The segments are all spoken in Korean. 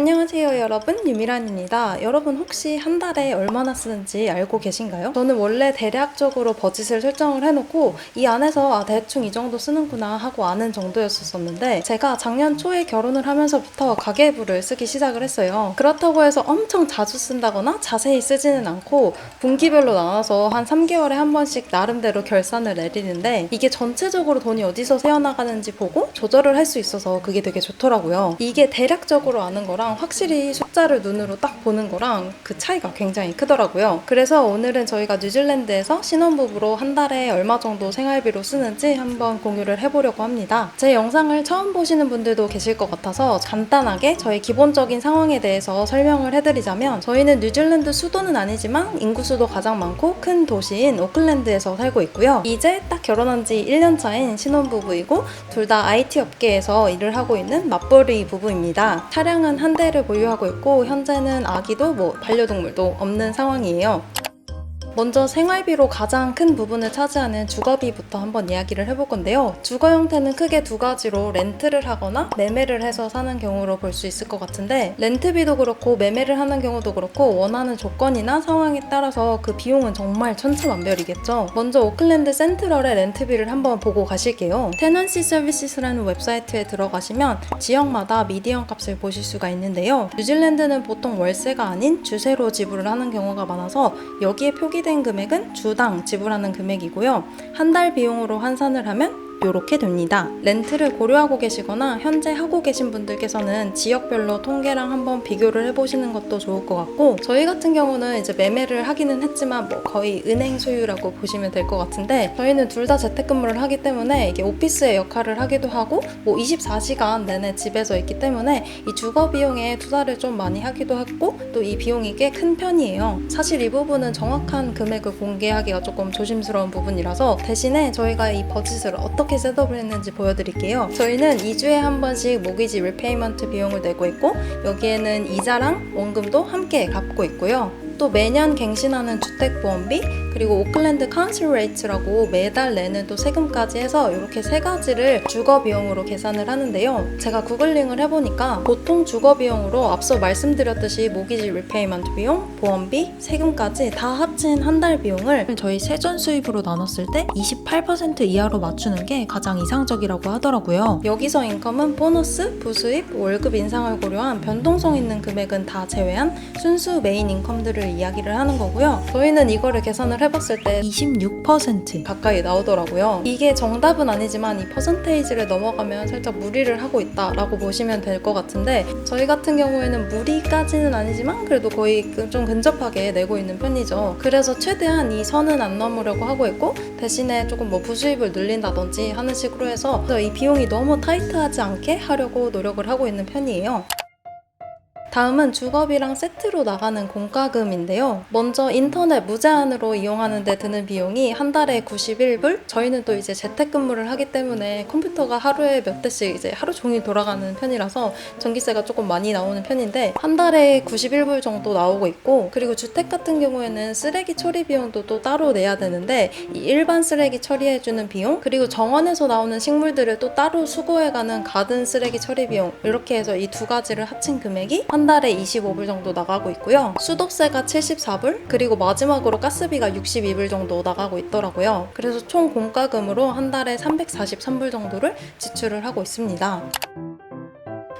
안녕 하세요 여러분 유미란입니다. 여러분 혹시 한 달에 얼마나 쓰는지 알고 계신가요? 저는 원래 대략적으로 버짓을 설정을 해놓고 이 안에서 아 대충 이 정도 쓰는구나 하고 아는 정도였었는데 제가 작년 초에 결혼을 하면서부터 가계부를 쓰기 시작을 했어요. 그렇다고 해서 엄청 자주 쓴다거나 자세히 쓰지는 않고 분기별로 나눠서 한 3개월에 한 번씩 나름대로 결산을 내리는데 이게 전체적으로 돈이 어디서 새어나가는지 보고 조절을 할 수 있어서 그게 되게 좋더라고요. 이게 대략적으로 아는 거랑 확실히 숫자를 눈으로 딱 보는 거랑 그 차이가 굉장히 크더라고요. 그래서 오늘은 저희가 뉴질랜드에서 신혼부부로 한 달에 얼마 정도 생활비로 쓰는지 한번 공유를 해보려고 합니다. 제 영상을 처음 보시는 분들도 계실 것 같아서 간단하게 저희 기본적인 상황에 대해서 설명을 해드리자면 저희는 뉴질랜드 수도는 아니지만 인구수도 가장 많고 큰 도시인 오클랜드에서 살고 있고요. 이제 딱 결혼한 지 1년 차인 신혼부부이고 둘 다 IT 업계에서 일을 하고 있는 맞벌이 부부입니다. 차량은 한 대를 보유하고 있고 현재는 아기도 뭐 반려동물도 없는 상황이에요. 먼저 생활비로 가장 큰 부분을 차지하는 주거비부터 한번 이야기를 해볼 건데요. 주거 형태는 크게 두 가지로 렌트를 하거나 매매를 해서 사는 경우로 볼 수 있을 것 같은데 렌트비도 그렇고 매매를 하는 경우도 그렇고 원하는 조건이나 상황에 따라서 그 비용은 정말 천차만별이겠죠. 먼저 오클랜드 센트럴의 렌트비를 한번 보고 가실게요. 테넌시 서비스라는 웹사이트에 들어가시면 지역마다 미디언 값을 보실 수가 있는데요. 뉴질랜드는 보통 월세가 아닌 주세로 지불을 하는 경우가 많아서 여기에 표기된 금액은 주당 지불하는 금액이고요. 한 달 비용으로 환산을 하면 이렇게 됩니다. 렌트를 고려하고 계시거나 현재 하고 계신 분들께서는 지역별로 통계랑 한번 비교를 해보시는 것도 좋을 것 같고 저희 같은 경우는 이제 매매를 하기는 했지만 뭐 거의 은행 소유라고 보시면 될 것 같은데 저희는 둘 다 재택근무를 하기 때문에 이게 오피스의 역할을 하기도 하고 뭐 24시간 내내 집에서 있기 때문에 이 주거 비용에 투자를 좀 많이 하기도 했고 또 이 비용이 꽤 큰 편이에요. 사실 이 부분은 정확한 금액을 공개하기가 조금 조심스러운 부분이라서 대신에 저희가 이 버짓을 어떻게 셋업을 했는지 보여드릴게요. 저희는 2주에 한 번씩 모기지 리페이먼트 비용을 내고 있고 여기에는 이자랑 원금도 함께 갚고 있고요. 또 매년 갱신하는 주택보험비 그리고 오클랜드 카운슬 레이트라고 매달 내는 또 세금까지 해서 이렇게 세 가지를 주거 비용으로 계산을 하는데요. 제가 구글링을 해보니까 보통 주거 비용으로 앞서 말씀드렸듯이 모기지 리페이먼트 비용, 보험비, 세금까지 다 합친 한 달 비용을 저희 세전 수입으로 나눴을 때 28% 이하로 맞추는 게 가장 이상적이라고 하더라고요. 여기서 인컴은 보너스, 부수입, 월급 인상을 고려한 변동성 있는 금액은 다 제외한 순수 메인 인컴들을 이야기를 하는 거고요. 저희는 이거를 계산을 해봤을 때 26% 가까이 나오더라고요. 이게 정답은 아니지만 이 퍼센테이지를 넘어가면 살짝 무리를 하고 있다라고 보시면 될 것 같은데 저희 같은 경우에는 무리까지는 아니지만 그래도 거의 그좀 근접하게 내고 있는 편이죠. 그래서 최대한 이 선은 안 넘으려고 하고 있고 대신에 조금 뭐 부수입을 늘린다든지 하는 식으로 해서 이 비용이 너무 타이트하지 않게 하려고 노력을 하고 있는 편이에요. 다음은 주거비랑 세트로 나가는 공과금인데요. 먼저 인터넷 무제한으로 이용하는데 드는 비용이 한 달에 91불? 저희는 또 이제 재택근무를 하기 때문에 컴퓨터가 하루에 몇 대씩 이제 하루 종일 돌아가는 편이라서 전기세가 조금 많이 나오는 편인데 한 달에 91불 정도 나오고 있고 그리고 주택 같은 경우에는 쓰레기 처리 비용도 또 따로 내야 되는데 이 일반 쓰레기 처리해주는 비용 그리고 정원에서 나오는 식물들을 또 따로 수거해가는 가든 쓰레기 처리 비용 이렇게 해서 이 두 가지를 합친 금액이 한 달에 25불 정도 나가고 있고요. 수도세가 74불, 그리고 마지막으로 가스비가 62불 정도 나가고 있더라고요. 그래서 총 공과금으로 한 달에 343불 정도를 지출을 하고 있습니다.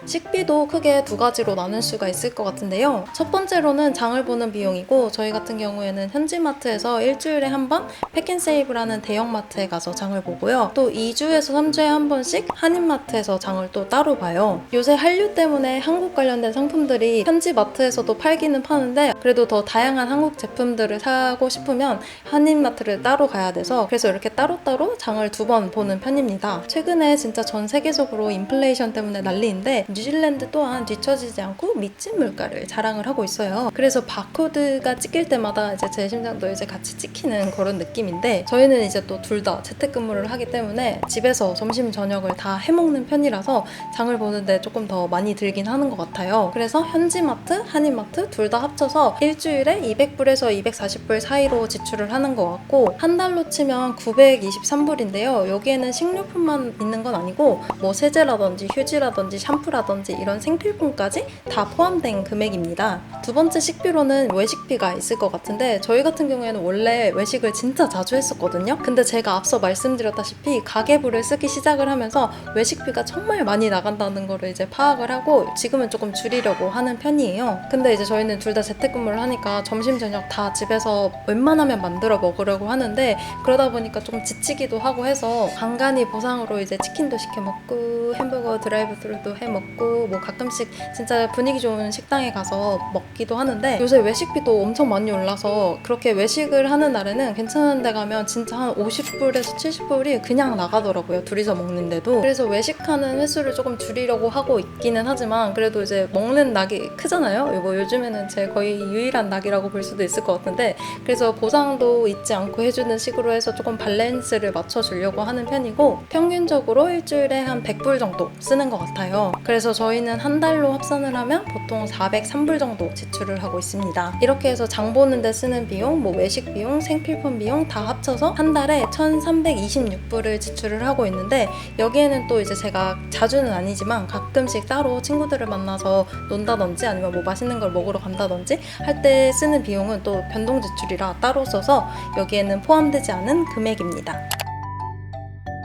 식비도 크게 두 가지로 나눌 수가 있을 것 같은데요. 첫 번째로는 장을 보는 비용이고 저희 같은 경우에는 현지 마트에서 일주일에 한번 팩앤세이브라는 대형 마트에 가서 장을 보고요. 또 2주에서 3주에 한 번씩 한인마트에서 장을 또 따로 봐요. 요새 한류 때문에 한국 관련된 상품들이 현지 마트에서도 팔기는 파는데 그래도 더 다양한 한국 제품들을 사고 싶으면 한인마트를 따로 가야 돼서 그래서 이렇게 따로따로 장을 두 번 보는 편입니다. 최근에 진짜 전 세계적으로 인플레이션 때문에 난리인데 뉴질랜드 또한 뒤처지지 않고 미친 물가를 자랑을 하고 있어요. 그래서 바코드가 찍힐 때마다 이제 제 심장도 이제 같이 찍히는 그런 느낌인데 저희는 이제 또 둘 다 재택근무를 하기 때문에 집에서 점심 저녁을 다 해먹는 편이라서 장을 보는데 조금 더 많이 들긴 하는 것 같아요. 그래서 현지마트, 한인마트 둘 다 합쳐서 일주일에 200불에서 240불 사이로 지출을 하는 것 같고 한 달로 치면 923불인데요. 여기에는 식료품만 있는 건 아니고 뭐 세제라든지 휴지라든지 샴푸라든지 통신비라든지 이런 생필품까지 다 포함된 금액입니다. 두 번째 식비로는 외식비가 있을 것 같은데 저희 같은 경우에는 원래 외식을 진짜 자주 했었거든요. 근데 제가 앞서 말씀드렸다시피 가계부를 쓰기 시작을 하면서 외식비가 정말 많이 나간다는 거를 이제 파악을 하고 지금은 조금 줄이려고 하는 편이에요. 근데 이제 저희는 둘 다 재택근무를 하니까 점심 저녁 다 집에서 웬만하면 만들어 먹으려고 하는데 그러다 보니까 좀 지치기도 하고 해서 간간히 보상으로 이제 치킨도 시켜 먹고 햄버거 드라이브스루도 해 먹고 뭐 가끔씩 진짜 분위기 좋은 식당에 가서 먹기도 하는데 요새 외식비도 엄청 많이 올라서 그렇게 외식을 하는 날에는 괜찮은 데 가면 진짜 한 50불에서 70불이 그냥 나가더라고요 둘이서 먹는데도 그래서 외식하는 횟수를 조금 줄이려고 하고 있기는 하지만 그래도 이제 먹는 낙이 크잖아요 이거 요즘에는 제 거의 유일한 낙이라고 볼 수도 있을 것 같은데 그래서 보상도 잊지 않고 해주는 식으로 해서 조금 밸런스를 맞춰주려고 하는 편이고 평균적으로 일주일에 한 100불 정도 쓰는 것 같아요. 그래서 저희는 한 달로 합산을 하면 보통 403불 정도 지출을 하고 있습니다. 이렇게 해서 장 보는데 쓰는 비용, 뭐 외식 비용, 생필품 비용 다 합쳐서 한 달에 1,326불을 지출을 하고 있는데 여기에는 또 이제 제가 자주는 아니지만 가끔씩 따로 친구들을 만나서 논다든지 아니면 뭐 맛있는 걸 먹으러 간다든지 할 때 쓰는 비용은 또 변동 지출이라 따로 써서 여기에는 포함되지 않은 금액입니다.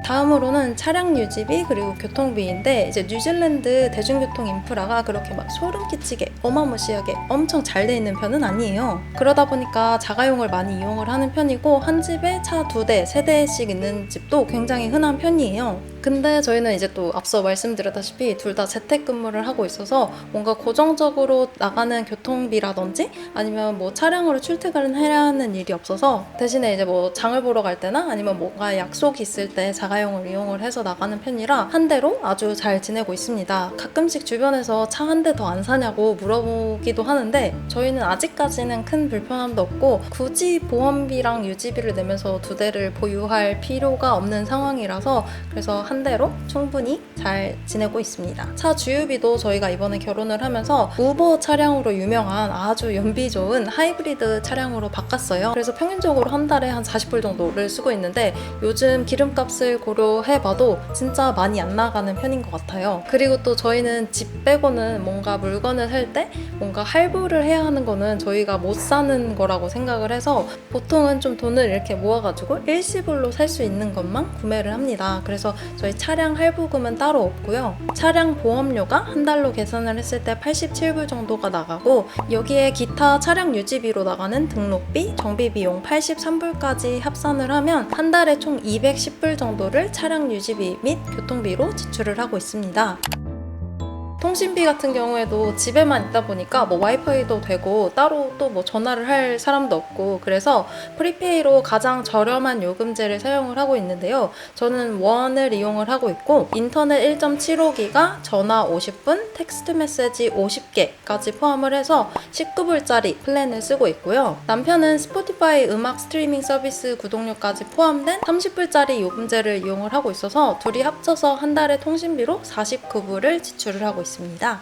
다음으로는 차량 유지비 그리고 교통비인데 이제 뉴질랜드 대중교통 인프라가 그렇게 막 소름 끼치게 어마무시하게 엄청 잘 돼 있는 편은 아니에요. 그러다 보니까 자가용을 많이 이용을 하는 편이고 한 집에 차 두 대, 세 대씩 있는 집도 굉장히 흔한 편이에요. 근데 저희는 이제 또 앞서 말씀드렸다시피 둘 다 재택근무를 하고 있어서 뭔가 고정적으로 나가는 교통비라든지 아니면 뭐 차량으로 출퇴근을 해야 하는 일이 없어서 대신에 이제 뭐 장을 보러 갈 때나 아니면 뭔가 약속이 있을 때 자가용을 이용을 해서 나가는 편이라 한 대로 아주 잘 지내고 있습니다. 가끔씩 주변에서 차 한 대 더 안 사냐고 물어보기도 하는데 저희는 아직까지는 큰 불편함도 없고 굳이 보험비랑 유지비를 내면서 두 대를 보유할 필요가 없는 상황이라서 그래서 한 대로 충분히 잘 지내고 있습니다. 차 주유비도 저희가 이번에 결혼을 하면서 우버 차량으로 유명한 아주 연비 좋은 하이브리드 차량으로 바꿨어요. 그래서 평균적으로 한 달에 한 40불 정도를 쓰고 있는데 요즘 기름값을 고려해봐도 진짜 많이 안 나가는 편인 것 같아요. 그리고 또 저희는 집 빼고는 뭔가 물건을 살 때 뭔가 할부를 해야 하는 거는 저희가 못 사는 거라고 생각을 해서 보통은 좀 돈을 이렇게 모아가지고 일시불로 살 수 있는 것만 구매를 합니다. 그래서 저희 차량 할부금은 따로 없고요. 차량 보험료가 한 달로 계산을 했을 때 87불 정도가 나가고 여기에 기타 차량 유지비로 나가는 등록비, 정비 비용 83불까지 합산을 하면 한 달에 총 210불 정도를 차량 유지비 및 교통비로 지출을 하고 있습니다. 통신비 같은 경우에도 집에만 있다 보니까 뭐 와이파이도 되고 따로 또 뭐 전화를 할 사람도 없고 그래서 프리페이로 가장 저렴한 요금제를 사용을 하고 있는데요. 저는 원을 이용을 하고 있고 인터넷 1.75기가 전화 50분, 텍스트 메시지 50개까지 포함을 해서 19불짜리 플랜을 쓰고 있고요. 남편은 스포티파이 음악 스트리밍 서비스 구독료까지 포함된 30불짜리 요금제를 이용을 하고 있어서 둘이 합쳐서 한 달에 통신비로 49불을 지출을 하고 있습니다.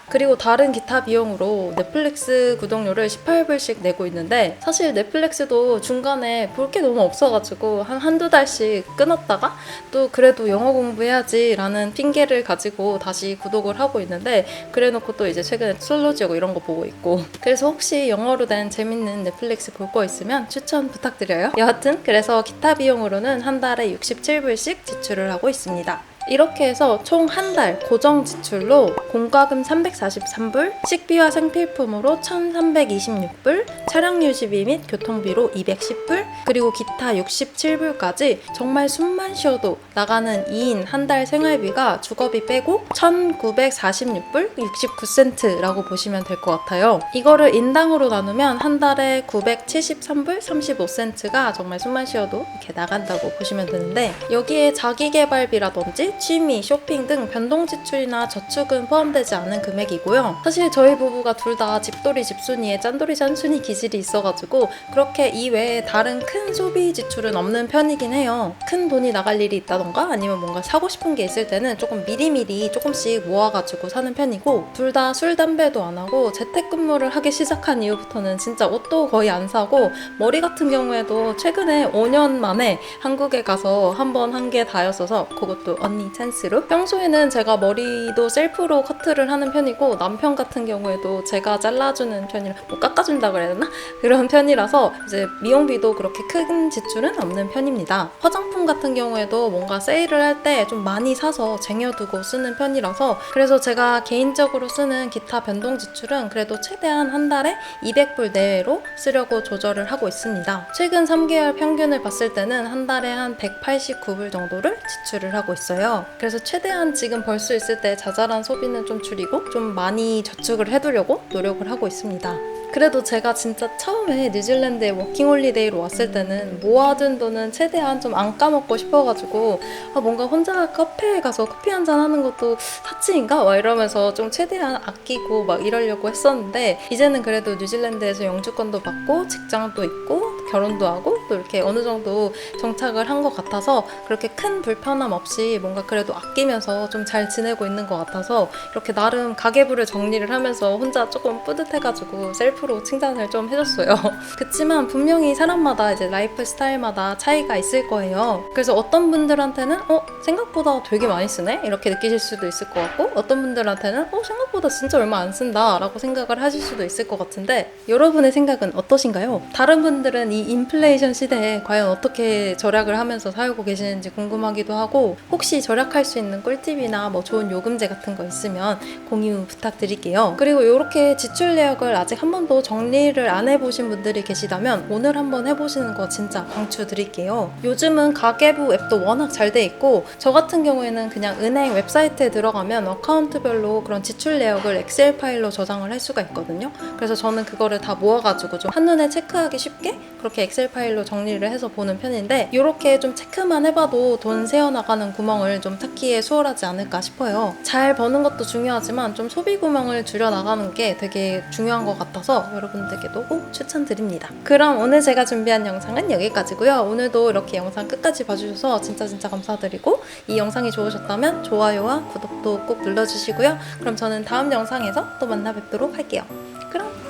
그리고 다른 기타 비용으로 넷플릭스 구독료를 18불씩 내고 있는데 사실 넷플릭스도 중간에 볼 게 너무 없어가지고 한 한두 달씩 끊었다가 또 그래도 영어 공부해야지 라는 핑계를 가지고 다시 구독을 하고 있는데 그래놓고 또 이제 최근에 솔로지고 이런 거 보고 있고 그래서 혹시 영어로 된 재밌는 넷플릭스 볼 거 있으면 추천 부탁드려요. 여하튼 그래서 기타 비용으로는 한 달에 67불씩 지출을 하고 있습니다. 이렇게 해서 총 한 달 고정 지출로 공과금 343불, 식비와 생필품으로 1326불, 차량 유지비 및 교통비로 210불, 그리고 기타 67불까지 정말 숨만 쉬어도 나가는 2인 한 달 생활비가 주거비 빼고 1946불 69센트라고 보시면 될 것 같아요. 이거를 인당으로 나누면 한 달에 973불 35센트가 정말 숨만 쉬어도 이렇게 나간다고 보시면 되는데 여기에 자기개발비라든지 취미, 쇼핑 등 변동 지출이나 저축은 포함되지 않은 금액이고요. 사실 저희 부부가 둘 다 집돌이 집순이에 짠돌이 짠순이 기질이 있어가지고 그렇게 이외에 다른 큰 소비 지출은 없는 편이긴 해요. 큰 돈이 나갈 일이 있다던가 아니면 뭔가 사고 싶은 게 있을 때는 조금 미리미리 조금씩 모아가지고 사는 편이고 둘 다 술, 담배도 안 하고 재택근무를 하기 시작한 이후부터는 진짜 옷도 거의 안 사고 머리 같은 경우에도 최근에 5년 만에 한국에 가서 한 번한게 다였어서 그것도 언니 머니 찬스로 평소에는 제가 머리도 셀프로 커트를 하는 편이고 남편 같은 경우에도 제가 잘라주는 편이라 뭐 깎아준다 그래야 되나 그런 편이라서 이제 미용비도 그렇게 큰 지출은 없는 편입니다 화장품 같은 경우에도 뭔가 세일을 할 때 좀 많이 사서 쟁여두고 쓰는 편이라서 그래서 제가 개인적으로 쓰는 기타 변동 지출은 그래도 최대한 한 달에 200불 내외로 쓰려고 조절을 하고 있습니다. 최근 3개월 평균을 봤을 때는 한 달에 한 189불 정도를 지출을 하고 있어요. 그래서 최대한 지금 벌 수 있을 때 자잘한 소비는 좀 줄이고 좀 많이 저축을 해두려고 노력을 하고 있습니다. 그래도 제가 진짜 처음에 뉴질랜드에 워킹홀리데이로 왔을 때는 모아둔 돈은 최대한 좀 안 까먹고 싶어가지고 아, 뭔가 혼자 카페에 가서 커피 한 잔 하는 것도 사치인가? 막 이러면서 좀 최대한 아끼고 막 이러려고 했었는데 이제는 그래도 뉴질랜드에서 영주권도 받고 직장도 있고 결혼도 하고 또 이렇게 어느 정도 정착을 한 것 같아서 그렇게 큰 불편함 없이 뭔가 그래도 아끼면서 좀 잘 지내고 있는 것 같아서 이렇게 나름 가계부를 정리를 하면서 혼자 조금 뿌듯해가지고 셀프로 칭찬을 좀 해줬어요. 그치만 분명히 사람마다 이제 라이프 스타일마다 차이가 있을 거예요. 그래서 어떤 분들한테는 어 생각보다 되게 많이 쓰네 이렇게 느끼실 수도 있을 것 같고 어떤 분들한테는 어 생각보다 진짜 얼마 안 쓴다라고 생각을 하실 수도 있을 것 같은데 여러분의 생각은 어떠신가요? 다른 분들은 이 인플레이션 시대에 과연 어떻게 절약을 하면서 살고 계시는지 궁금하기도 하고 혹시 절약할 수 있는 꿀팁이나 뭐 좋은 요금제 같은 거 있으면 공유 부탁드릴게요. 그리고 이렇게 지출 내역을 아직 한 번도 정리를 안 해보신 분들이 계시다면 오늘 한번 해보시는 거 진짜 강추드릴게요. 요즘은 가계부 앱도 워낙 잘 돼 있고 저 같은 경우에는 그냥 은행 웹사이트에 들어가면 어카운트별로 그런 지출 내역을 엑셀 파일로 저장을 할 수가 있거든요. 그래서 저는 그거를 다 모아가지고 좀 한눈에 체크하기 쉽게 그렇게 엑셀 파일로 정리를 해서 보는 편인데 이렇게 좀 체크만 해봐도 돈 새어나가는 구멍을 좀 찾기에 수월하지 않을까 싶어요. 잘 버는 것도 중요하지만 좀 소비 구멍을 줄여나가는 게 되게 중요한 것 같아서 여러분들께도 꼭 추천드립니다. 그럼 오늘 제가 준비한 영상은 여기까지고요. 오늘도 이렇게 영상 끝까지 봐주셔서 진짜 진짜 감사드리고 이 영상이 좋으셨다면 좋아요와 구독도 꼭 눌러주시고요. 그럼 저는 다음 영상에서 또 만나 뵙도록 할게요. 그럼!